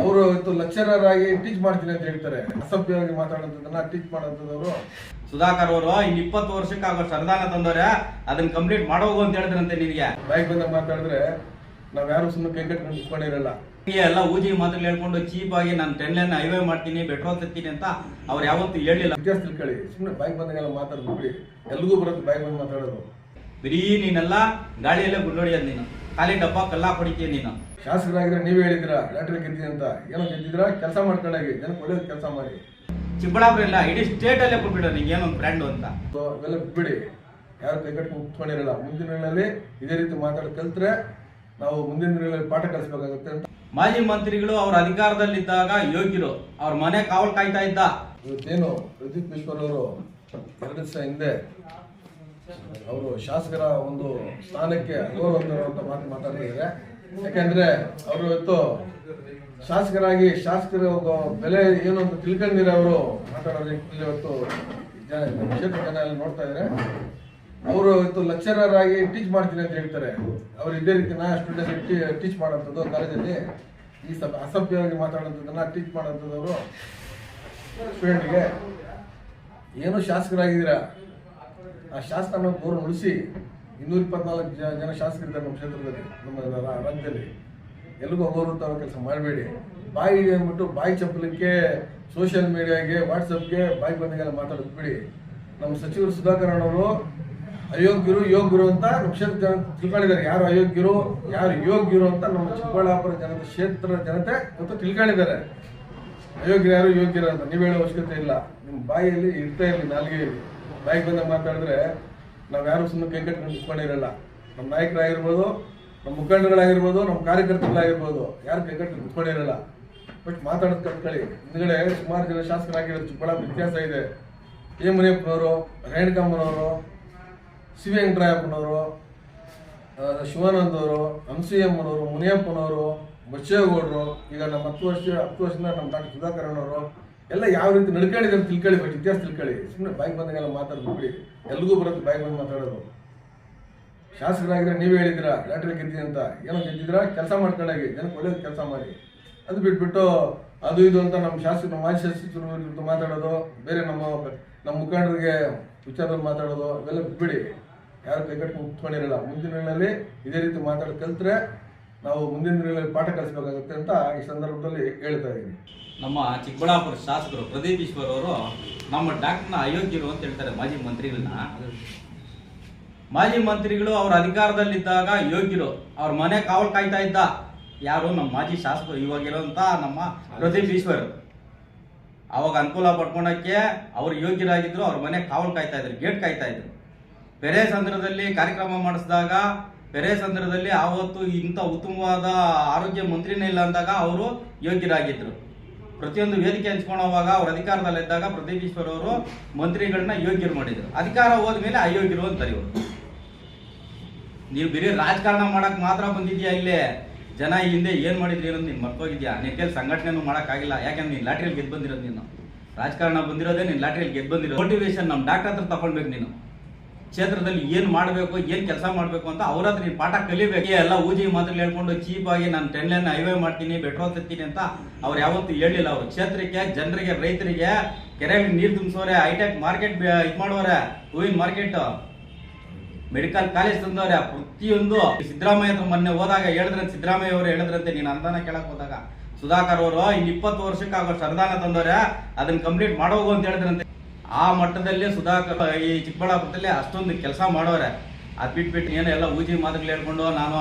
ಅವರು ಇವತ್ತು ಲೆಕ್ಚರರ್ ಆಗಿ ಟೀಚ್ ಮಾಡ್ತೀನಿ ಅಂತ ಹೇಳ್ತಾರೆ. ಅಸಭ್ಯವಾಗಿ ಮಾತಾಡೋದನ್ನ ಟೀಚ್ ಮಾಡೋದವರು ಸುಧಾಕರ್ ಅವರು ಇನ್ ಇಪ್ಪತ್ತು ವರ್ಷಕ್ಕೆ ಆಗೋ ಅನುದಾನ ತಂದವ್ರೆ ಅದನ್ನ ಕಂಪ್ಲೀಟ್ ಮಾಡೋಗು ಅಂತ ಹೇಳಿದ್ರಂತೆ ನಿನಗೆ. ಬೈಕ್ ಬಂದ ಮಾತಾಡಿದ್ರೆ ನಾವ್ ಯಾರು ಸುಮ್ಮನೆ ಕೈ ಕಟ್ಕೊಂಡು ನಿಂತ್ಕೊಂಡಿರಲ್ಲ. ಎಲ್ಲ ಊಜಿ ಮಾತುಗಳು ಹೇಳ್ಕೊಂಡು ಚೀಪ್ ಆಗಿ ನಾನು ಟೆನ್ ಲೈನ್ ಹೈವೇ ಮಾಡ್ತೀನಿ ಪೆಟ್ರೋಲ್ ತತ್ತೀನಿ ಅಂತ ಅವ್ರು ಯಾವತ್ತೂ ಹೇಳಿಲ್ಲ. ಜಾಸ್ತಿ ತಿಳ್ಕೊಳ್ಳಿ ಸುಮ್ಮನೆ ಬೈಕ್ ಬಂದಾಗೆಲ್ಲ ಮಾತಾಡ್ಬಿಡಿ ಎಲ್ಲಿಗೂ ಎಲ್ರಿಗೂ ಬರುತ್ತೆ ಬೈಕ್ ಬಂದು ಮಾತಾಡೋದು. ಬರೀ ನೀನೆಲ್ಲ ಗಾಳಿಯಲ್ಲೇ ಗುಂಡೊಡಿಯೋದು ನೀನು. ಖಾಲಿ ಡಬ್ಬ ಕಲ್ಲ ಹೊಡಿತೀಯ ನೀನು. ಶಾಸಕರಾಗಿದ್ರೆ ನೀವೇ ಹೇಳಿದ್ರ ಲ್ಯಾಟ್ರಿ ಗೆದ್ದಿದೆ ಅಂತ. ಏನೋ ಗೆದ್ದಿದ್ರ ಕೆಲಸ ಮಾಡ್ಕೊಂಡಾಗಿ ಜನಕ್ಕೆ ಒಳ್ಳೇದು ಕೆಲಸ ಮಾಡಿ. ಚಿಕ್ಕಬಳ್ಳಾಪುರ ಇಲ್ಲ ಇಡೀ ಸ್ಟೇಟ್ ಅಲ್ಲೇ ಕೊಟ್ಬಿಡೋ ನಿಂಗೆ ಏನೊಂದು ಬ್ರ್ಯಾಂಡ್ ಅಂತ. ಸೊ ಅವೆಲ್ಲ ಬಿಡಿ ಯಾರು ಕೈ ಕಟ್ಕೊಂಡು ಕುತ್ಕೊಂಡಿರಲ್ಲ. ಮುಂದಿನ ದಿನಗಳಲ್ಲಿ ಇದೇ ರೀತಿ ಮಾತಾಡಿ ಕಲ್ತ್ರೆ ನಾವು ಮುಂದಿನ ದಿನಗಳಲ್ಲಿ ಪಾಠ ಕಲಿಸ್ಬೇಕಾಗುತ್ತೆ ಅಂತ. ಮಾಜಿ ಮಂತ್ರಿಗಳು ಅವ್ರ ಅಧಿಕಾರದಲ್ಲಿದ್ದಾಗ ಯೋಗ್ಯರು. ಅವ್ರ ಮನೆ ಕಾವಲ್ ಕಾಯ್ತಾ ಇದ್ದ. ಇವತ್ತೇನು ಪ್ರದೀಪ್ ಈಶ್ವರ್ ಅವರು ಎರಡು ದಿವಸ ಹಿಂದೆ ಅವರು ಶಾಸಕರ ಒಂದು ಸ್ಥಾನಕ್ಕೆ ಅಗೌರವ ಮಾತು ಮಾತಾಡಿದ್ದಾರೆ. ಯಾಕೆಂದ್ರೆ ಅವರು ಇವತ್ತು ಶಾಸಕರಾಗಿ ಶಾಸಕರ ಬೆಲೆ ಏನು ಅಂತ ತಿಳ್ಕೊಂಡಿರೋ ಅವರು ಮಾತಾಡೋದಕ್ಕೆ ಇವತ್ತು ಕ್ಷೇತ್ರ ಜನ ಎಲ್ಲ ನೋಡ್ತಾ ಇದ್ದಾರೆ. ಅವರು ಇವತ್ತು ಲೆಕ್ಚರರ್ ಆಗಿ ಟೀಚ್ ಮಾಡ್ತೀನಿ ಅಂತ ಹೇಳ್ತಾರೆ. ಅವ್ರು ಇದೇ ರೀತಿ ನಾ ಸ್ಟೂಡೆಂಟ್ ಟೀಚ್ ಮಾಡೋಂಥದ್ದು ಕಾಲೇಜಲ್ಲಿ ಈ ಸ್ವಲ್ಪ ಅಸಭ್ಯವಾಗಿ ಮಾತಾಡೋಂಥದ್ದನ್ನ ಟೀಚ್ ಮಾಡೋಂಥದ್ದವರು ಸ್ಟೂಡೆಂಟ್ಗೆ ಏನು ಶಾಸಕರಾಗಿದ್ದೀರಾ? ಆ ಶಾಸಕನ ಗೌರವ ಉಳಿಸಿ ಇನ್ನೂರ ಇಪ್ಪತ್ನಾಲ್ಕು ಜನ ಶಾಸಕರಿದ್ದಾರೆ ನಮ್ಮ ಕ್ಷೇತ್ರದಲ್ಲಿ, ನಮ್ಮ ರಾಜ್ಯದಲ್ಲಿ. ಎಲ್ಲಿಗೂ ಹೋಗೋರು ತರೋ ಕೆಲಸ ಮಾಡಬೇಡಿ. ಬಾಯಿ ಅಂದ್ಬಿಟ್ಟು ಬಾಯಿ ಚಪ್ಪಲಿಕ್ಕೆ ಸೋಷಿಯಲ್ ಮೀಡಿಯಾಗೆ ವಾಟ್ಸಪ್ಗೆ ಬಾಯಿ ಬಂದಾಗೆಲ್ಲ ಮಾತಾಡೋದು ಬಿಡಿ. ನಮ್ಮ ಸಚಿವರು ಸುಧಾಕರ್ ಅವರು ಅಯೋಗ್ಯರು, ಯೋಗ್ಯರು ಅಂತ ನಮ್ಮ ಕ್ಷೇತ್ರ ಜನ ತಿಳ್ಕೊಂಡಿದ್ದಾರೆ. ಯಾರು ಅಯೋಗ್ಯರು, ಯಾರು ಯೋಗ್ಯರು ಅಂತ ನಮ್ಮ ಚಿಕ್ಕಬಳ್ಳಾಪುರ ಜನತೆ ಕ್ಷೇತ್ರ ಜನತೆ ಮತ್ತು ತಿಳ್ಕೊಂಡಿದ್ದಾರೆ. ಅಯೋಗ್ಯರು ಯಾರು ಯೋಗ್ಯರು ಅಂತ ನೀವು ಹೇಳೋ ಅವಶ್ಯಕತೆ ಇಲ್ಲ. ನಿಮ್ಮ ಬಾಯಿಯಲ್ಲಿ ಇರ್ತಾ ಇರಲಿ ನಾಲಿಗೆಯಲ್ಲಿ ಬಾಯಿಗೆ ಬಂದಾಗ ಮಾತಾಡಿದ್ರೆ ನಾವು ಯಾರು ಸುಮ್ಮನೆ ಕೈ ಕಟ್ಕೊಂಡು ನಮ್ಮ ನಾಯಕರಾಗಿರ್ಬೋದು ನಮ್ಮ ಮುಖಂಡಗಳಾಗಿರ್ಬೋದು ನಮ್ಮ ಕಾರ್ಯಕರ್ತರುಗಳಾಗಿರ್ಬೋದು ಯಾರು ಕೈ ಕಟ್ಕೊಂಡು ಕುತ್ಕೊಂಡಿರಲ್ಲ ಬಟ್ ಮಾತಾಡೋದು ಕಟ್ಕೊಳ್ಳಿ ಹಿಂದ್ಗಡೆ ಸುಮಾರು ಜನ ಶಾಸಕರಾಗಿರೋ ಚಿಕ್ಕಬಳ್ಳಾಪುರ ವ್ಯತ್ಯಾಸ ಇದೆ. ಎ ಮುನಿಯಪ್ಪನವರು ರೇಣುಕಮ್ಮನವರು ಸಿ. ವೆಂಕಟರಾಯಪ್ಪನವರು ಶಿವಾನಂದವರು ಶಿವಾನಂದ್ ಅವರು ಹಂಸಿಯಮ್ಮನವರು ಮುನಿಯಪ್ಪನವರು, ಬಚ್ಚೇಗೌಡರು, ಈಗ ನಮ್ಮ ಹತ್ತು ವರ್ಷ, ಹತ್ತು ವರ್ಷದಿಂದ ನಮ್ಮ ಡಾಕ್ಟರ್ ಸುಧಾಕರ್ ಅವರು ಎಲ್ಲ ಯಾವ ರೀತಿ ನಡ್ಕೊಂಡಿದ್ದಾರೆ ತಿಳ್ಕೊಳ್ಳಿ ಬೈಕ್ ಇತಿಹಾಸ ತಿಳ್ಕೊಳ್ಳಿ. ಸುಮ್ಮನೆ ಬಾಯಿಗೆ ಬಂದಾಗೆಲ್ಲ ಮಾತಾಡೋದು ಬಿಡಿ. ಎಲ್ರಿಗೂ ಬರುತ್ತೆ ಬಾಯಿಗೆ ಬಂದು ಮಾತಾಡೋದು. ಶಾಸಕರಾಗಿದ್ರೆ ನೀವೇ ಹೇಳಿದ್ರ ಲ್ಯಾಟ್ರಿ ಗೆದ್ದಿ ಅಂತ. ಏನೋ ಗೆದ್ದಿದ್ರ ಕೆಲಸ ಮಾಡ್ಕೊಂಡಾಗಿ ಜನಕ್ಕೆ ಒಳ್ಳೆ ಕೆಲಸ ಮಾಡಿ. ಅದು ಬಿಟ್ಬಿಟ್ಟು ಅದು ಇದು ಅಂತ ನಮ್ಮ ಶಾಸಕ, ನಮ್ಮ ಮಾಜಿ ಶಾಸಕರು ಮಾತಾಡೋದು, ಬೇರೆ ನಮ್ಮ ನಮ್ಮ ಮುಖಂಡರಿಗೆ ವಿಚಾರದಲ್ಲಿ ಮಾತಾಡೋದು, ಇವೆಲ್ಲ ಬಿಟ್ಬಿಡಿ ಯಾರು ಕೈಗಟ್ಟು ಮುಟ್ಕೊಂಡಿರಲ್ಲ ಮುಂದಿನ ಇದೇ ರೀತಿ ಮಾತಾಡೋದು ಕಲ್ತ್ರೆ ನಾವು ಮುಂದಿನ ದಿನಗಳಲ್ಲಿ ಪಾಠ ಕಲಿಸಬೇಕಾಗುತ್ತೆ ಅಂತ ಈ ಸಂದರ್ಭದಲ್ಲಿ ಹೇಳ್ತಾ ಇದ್ದೀನಿ. ನಮ್ಮ ಚಿಕ್ಕಬಳ್ಳಾಪುರ ಶಾಸಕರು ಪ್ರದೀಪ್ ಈಶ್ವರ್ ಅವರು ನಮ್ಮ ಡಾಕ್ಟರ್ನ ಅಯೋಗ್ಯರು ಅಂತ ಹೇಳ್ತಾರೆ ಮಾಜಿ ಮಂತ್ರಿಗಳನ್ನ. ಮಾಜಿ ಮಂತ್ರಿಗಳು ಅವ್ರ ಅಧಿಕಾರದಲ್ಲಿದ್ದಾಗ ಯೋಗ್ಯರು ಅವ್ರ ಮನೆ ಕಾವಲು ಕಾಯ್ತಾ ಇದ್ದ ಯಾರು? ನಮ್ಮ ಮಾಜಿ ಶಾಸಕರು ಇವಾಗಿರೋಂಥ ನಮ್ಮ ಪ್ರದೀಪ್ ಈಶ್ವರ್. ಅವಾಗ ಅನುಕೂಲ ಪಡ್ಕೊಳಕ್ಕೆ ಅವ್ರು ಯೋಗ್ಯರಾಗಿದ್ರು, ಅವ್ರ ಮನೆ ಕಾವಲು ಕಾಯ್ತಾ ಇದ್ರು, ಗೇಟ್ ಕಾಯ್ತಾ ಇದ್ರು. ಬೇರೆ ಸಂದರ್ಭದಲ್ಲಿ ಕಾರ್ಯಕ್ರಮ ಮಾಡಿಸಿದಾಗ ಬೆರೆ ಸಂದರ್ಭದಲ್ಲಿ ಆವತ್ತು ಇಂಥ ಉತ್ತಮವಾದ ಆರೋಗ್ಯ ಮಂತ್ರಿನೇ ಇಲ್ಲ ಅಂದಾಗ ಅವರು ಯೋಗ್ಯರಾಗಿದ್ರು. ಪ್ರತಿಯೊಂದು ವೇದಿಕೆ ಹಂಚ್ಕೊಳ್ಳೋವಾಗ ಅವ್ರ ಅಧಿಕಾರದಲ್ಲಿದ್ದಾಗ ಪ್ರದೀಪ್ ಈಶ್ವರ್ ಅವರು ಮಂತ್ರಿಗಳನ್ನ ಯೋಗ್ಯರು ಮಾಡಿದ್ರು. ಅಧಿಕಾರ ಹೋದ್ಮೇಲೆ ಅಯೋಗ್ಯರು ಅಂತಾರೆ ಇವರು ನೀವು ಬರೀ ರಾಜಕಾರಣ ಮಾಡಕ್ ಮಾತ್ರ ಬಂದಿದ್ಯಾ ಇಲ್ಲೇ? ಜನ ಹಿಂದೆ ಏನ್ ಮಾಡಿದ್ರಿ ಅನ್ನೋದು ನೀನು ಮರ್ತೋಗಿದ್ಯಾ? ನಿನ್ ಕೈಲಿ ಸಂಘಟನೆನೂ ಮಾಡಕ್ಕಾಗಿಲ್ಲ. ಯಾಕಂದ್ರೆ ನೀನು ಲಾಟ್ರಿಯಲ್ಲಿ ಗೆದ್ದು ಬಂದಿರೋದು ನೀನು? ರಾಜಕಾರಣ ಬಂದಿರೋದೇ ನೀನು ಲಾಟ್ರಿಯಲ್ಲಿ ಗೆದ್ದು ಬಂದಿರೋ ಮೋಟಿವೇಶನ್ ನಮ್ಮ ಡಾಕ್ಟರ್ ಹತ್ರ ತಗೊಳ್ಬೇಕು ನೀನು. ಕ್ಷೇತ್ರದಲ್ಲಿ ಏನ್ ಮಾಡಬೇಕು, ಏನ್ ಕೆಲಸ ಮಾಡಬೇಕು ಅಂತ ಅವ್ರ ಹತ್ರ ನೀನು ಪಾಠ ಕಲಿಬೇಕು. ಎಲ್ಲ ಊಜಿ ಮಾತ್ರ ಹೇಳ್ಕೊಂಡು ಚೀಪ್ ಆಗಿ ನಾನು ಟೆನ್ ಲೈನ್ ಹೈವೇ ಮಾಡ್ತೀನಿ ಪೆಟ್ರೋಲ್ ತತ್ತೀನಿ ಅಂತ ಅವ್ರು ಯಾವತ್ತೂ ಹೇಳಿಲ್ಲ ಅವರು ಕ್ಷೇತ್ರಕ್ಕೆ, ಜನರಿಗೆ, ರೈತರಿಗೆ ಕೆರೆಗೆ ನೀರು ತುಂಬಿಸೋರೆ ಹೈಟೆಕ್ ಮಾರ್ಕೆಟ್ ಇದು ಮಾಡೋರೆ, ಹೂವಿನ ಮಾರ್ಕೆಟ್ ಮೆಡಿಕಲ್ ಕಾಲೇಜ್ ತಂದವ್ರೆ, ಪ್ರತಿಯೊಂದು ಸಿದ್ದರಾಮಯ್ಯ ಹತ್ರ ಮೊನ್ನೆ ಹೋದಾಗ ಹೇಳಿದ್ರೆ ಸಿದ್ದರಾಮಯ್ಯ ಅವರು ಹೇಳಿದ್ರಂತೆ, ನೀನು ಅನುದಾನ ಕೇಳಕ್ ಹೋದಾಗ. ಸುಧಾಕರ್ ಅವರು ಇನ್ನು ಇಪ್ಪತ್ತು ವರ್ಷಕ್ಕೆ ಆಗೋ ಅನುದಾನ ತಂದವ್ರೆ, ಅದನ್ನ ಕಂಪ್ಲೀಟ್ ಮಾಡೋಗು ಅಂತ ಹೇಳಿದ್ರಂತೆ. ಆ ಮಟ್ಟದಲ್ಲಿ ಸುಧಾಕರ್ ಈ ಚಿಕ್ಕಬಳ್ಳಾಪುರದಲ್ಲಿ ಅಷ್ಟೊಂದು ಕೆಲಸ ಮಾಡೋರೆ. ಅದು ಬಿಟ್ಬಿಟ್ಟು ಏನೋ ಎಲ್ಲ ಊಜಿ ಮಾತುಗಳು ಹೇಳ್ಕೊಂಡು ನಾನು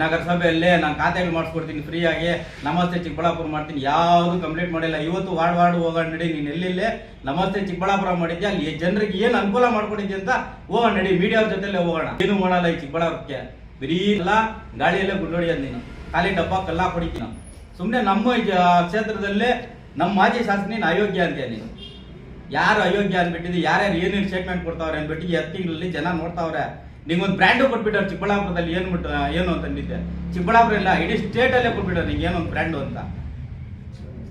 ನಗರಸಭೆಯಲ್ಲೇ ನಾನು ಖಾತೆಗಳು ಮಾಡಿಸ್ಕೊಡ್ತೀನಿ ಫ್ರೀಯಾಗಿ, ನಮಸ್ತೆ ಚಿಕ್ಕಬಳ್ಳಾಪುರ ಮಾಡ್ತೀನಿ. ಯಾವುದು ಕಂಪ್ಲೀಟ್ ಮಾಡಿಲ್ಲ. ಇವತ್ತು ವಾರ್ಡ್ ವಾರ್ಡ್ ಹೋಗೋಣ ನಡಿ ನೀನು ಎಲ್ಲಿಲ್ಲೇ? ನಮಸ್ತೆ ಚಿಕ್ಕಬಳ್ಳಾಪುರ ಮಾಡಿದ್ದೆ ಅಲ್ಲಿ ಜನರಿಗೆ ಏನು ಅನುಕೂಲ ಮಾಡ್ಕೊಂಡಿದ್ದೆ ಅಂತ ಹೋಗೋಣ ನಡಿ ಮೀಡಿಯಾ ಅವ್ರ ಜೊತೆಲೆ ಹೋಗೋಣ. ಏನು ಮಾಡಲ್ಲ ಈ ಚಿಕ್ಕಬಳ್ಳಾಪುರಕ್ಕೆ. ಬರೀ ಎಲ್ಲ ಗಾಳಿಯಲ್ಲೇ ಗುಂಡೊಡಿಯೋದು ನೀನು. ಖಾಲಿ ಡಬ್ಬ, ಕಲ್ಲ ಹೊಡಿತೀನಿ ಸುಮ್ಮನೆ ನಮ್ಮ ಕ್ಷೇತ್ರದಲ್ಲೇ ನಮ್ಮ ಮಾಜಿ ಶಾಸಕ ನೀನು ಅಯೋಗ್ಯ ಅಂತೀಯ ನೀನು? ಯಾರು ಅಯೋಗ್ಯ ಯಾರು ಯಾರ್ಯಾರು ಏನೇನು ಸ್ಟೇಟ್ಮೆಂಟ್ ಕೊಡ್ತಾವ್ರೆ ಅನ್ಬಿಟ್ಟು ಈ ತಿಂಗಳಲ್ಲಿ ಜನ ನೋಡ್ತಾವ್ರೆ. ನಿಂಗೊಂದು ಬ್ರ್ಯಾಂಡು ಕೊಟ್ಬಿಟ್ಟಾರೆ ಚಿಕ್ಕಬಳ್ಳಾಪುರದಲ್ಲಿ ಏನು ಬಿಟ್ಟು ಏನು ಅಂತಂದಿದ್ದೆ ಚಿಕ್ಕಬಳ್ಳಾಪುರ ಇಲ್ಲ, ಇಡೀ ಸ್ಟೇಟಲ್ಲೇ ಕೊಟ್ಬಿಟ್ಟಾರೆ ನಿಂಗೆ ಏನೊಂದು ಬ್ರ್ಯಾಂಡು ಅಂತ.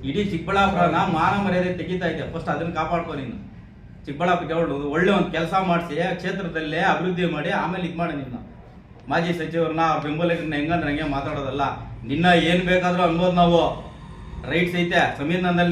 ಇಡೀ ಚಿಕ್ಕಬಳ್ಳಾಪುರನ ಮಾನ ಮರ್ಯಾದೆ ತೆಗಿತಾ ಇದೆ ಫಸ್ಟ್ ಅದನ್ನ ಕಾಪಾಡ್ಕೊ ನೀನು. ಚಿಕ್ಕಬಳ್ಳಾಪುರಕ್ಕೆ ಒಳ್ಳೆ ಒಳ್ಳೆ ಒಂದು ಕೆಲಸ ಮಾಡಿಸಿ ಕ್ಷೇತ್ರದಲ್ಲೇ ಅಭಿವೃದ್ಧಿ ಮಾಡಿ, ಆಮೇಲೆ ಇದು ಮಾಡಿ ನೀನು. ಮಾಜಿ ಸಚಿವರನ್ನ ಬೆಂಬಲಿಗರನ್ನ ಹೆಂಗಂದ್ರೆ ಹಂಗೆ ಮಾತಾಡೋದಲ್ಲ. ನಿನ್ನ ಏನು ಬೇಕಾದರೂ ಅನ್ಬೋದು ನಾವು. ರೈಟ್ಸ್ ಐತೆ, ಸಂವಿಧಾನದಲ್ಲಿ